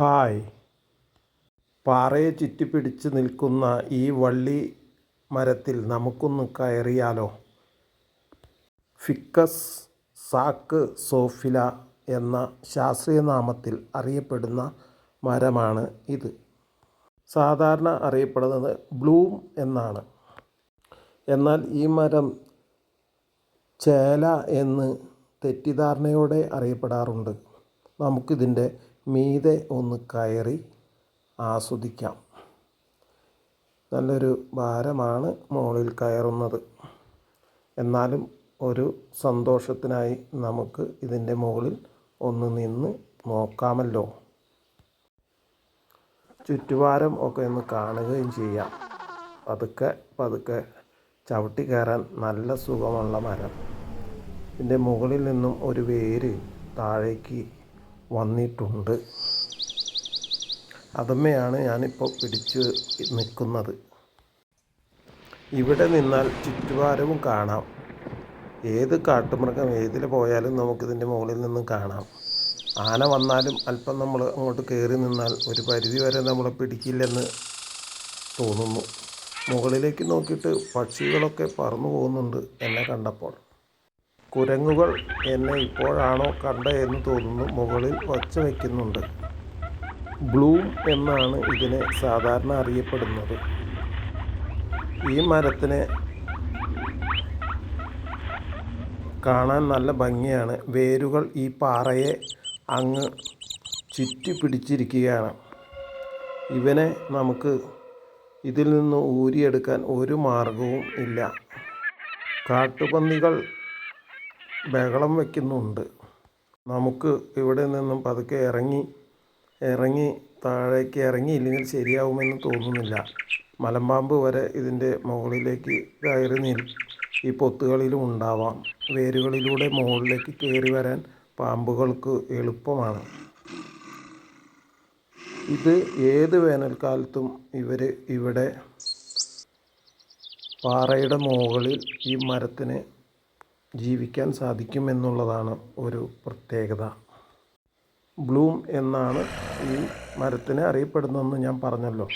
Hi. പാറയെ ചുറ്റിപ്പിടിച്ച് നിൽക്കുന്ന ഈ വള്ളി മരത്തിൽ നമുക്കൊന്ന് കയറിയാലോ? ഫിക്കസ് സാക്ക് സോഫില എന്ന ശാസ്ത്രീയ നാമത്തിൽ അറിയപ്പെടുന്ന മരമാണ് ഇത്. സാധാരണ അറിയപ്പെടുന്നത് ബ്ലൂം എന്നാണ്. എന്നാൽ ഈ മരം ചേല എന്ന് തെറ്റിദ്ധാരണയോടെ അറിയപ്പെടാറുണ്ട്. നമുക്കിതിന്റെ മീതെ ഒന്ന് കയറി ആസ്വദിക്കാം. നല്ലൊരു ഭാരമാണ് മുകളിൽ കയറുന്നത്. എന്നാലും ഒരു സന്തോഷത്തിനായി നമുക്ക് ഇതിന്റെ മുകളിൽ ഒന്ന് നിന്ന് നോക്കാമല്ലോ. ചുറ്റുവാരം ഒക്കെ ഒന്ന് കാണുകയും ചെയ്യാം. പതുക്കെ പതുക്കെ ചവിട്ടി കയറാൻ നല്ല സുഖമുള്ള മരം. ഇതിന്റെ മുകളിൽ നിന്നും ഒരു വേര് താഴേക്ക് വന്നിട്ടുണ്ട്. അതമ്മയാണ് ഞാനിപ്പോൾ പിടിച്ച് നിൽക്കുന്നത്. ഇവിടെ നിന്നാൽ ചുറ്റുപാരവും കാണാം. ഏത് കാട്ടുമൃഗം ഏതിൽ പോയാലും നമുക്കിതിന്റെ മുകളിൽ നിന്നും കാണാം. ആന വന്നാലും അല്പം നമ്മൾ അങ്ങോട്ട് കയറി നിന്നാൽ ഒരു പരിധി വരെ നമ്മളെ പിടിക്കില്ലെന്ന് തോന്നുന്നു. മുകളിലേക്ക് നോക്കിയിട്ട് പക്ഷികളൊക്കെ പറന്നു പോകുന്നുണ്ട് എന്നെ കണ്ടപ്പോൾ. കുരങ്ങുകൾ എന്നെ ഇപ്പോഴാണോ കണ്ട എന്ന് തോന്നുന്നു. മുകളിൽ ഒച്ച വയ്ക്കുന്നുണ്ട് ബ്ലൂം എന്നാണ് ഇതിനെ സാധാരണ അറിയപ്പെടുന്നത്. ഈ മരത്തിനെ കാണാൻ നല്ല ഭംഗിയാണ്. വേരുകൾ ഈ പാറയെ അങ്ങ് ചുറ്റി പിടിച്ചിരിക്കുകയാണ് ഇവനെ നമുക്ക് ഇതിൽ നിന്ന് ഊരിയെടുക്കാൻ ഒരു മാർഗവും ഇല്ല. കാട്ടുപന്നികൾ ബഹളം വയ്ക്കുന്നുണ്ട് നമുക്ക് ഇവിടെ നിന്നും പതുക്കെ ഇറങ്ങി ഇറങ്ങി താഴേക്ക് ഇറങ്ങിയില്ലെങ്കിൽ ശരിയാവുമെന്ന് തോന്നുന്നില്ല. മലമ്പാമ്പ് വരെ ഇതിന്റെ മുകളിലേക്ക് കയറി നിൽ ഈ പൊത്തുകളിലും ഉണ്ടാവാം. വേരുകളിലൂടെ മുകളിലേക്ക് കയറി വരാൻ പാമ്പുകൾക്ക് എളുപ്പമാണ്. ഇത് ഏത് വേനൽക്കാലത്തും ഇവർ ഇവിടെ പാറയുടെ മുകളിൽ ഈ മരത്തിന് ജീവിക്കാൻ സാധിക്കുമെന്നുള്ളതാണ് ഒരു പ്രത്യേകത. ബ്ലൂം എന്നാണ് ഈ മരത്തിനെ അറിയപ്പെടുന്നതെന്ന് ഞാൻ പറഞ്ഞല്ലോ.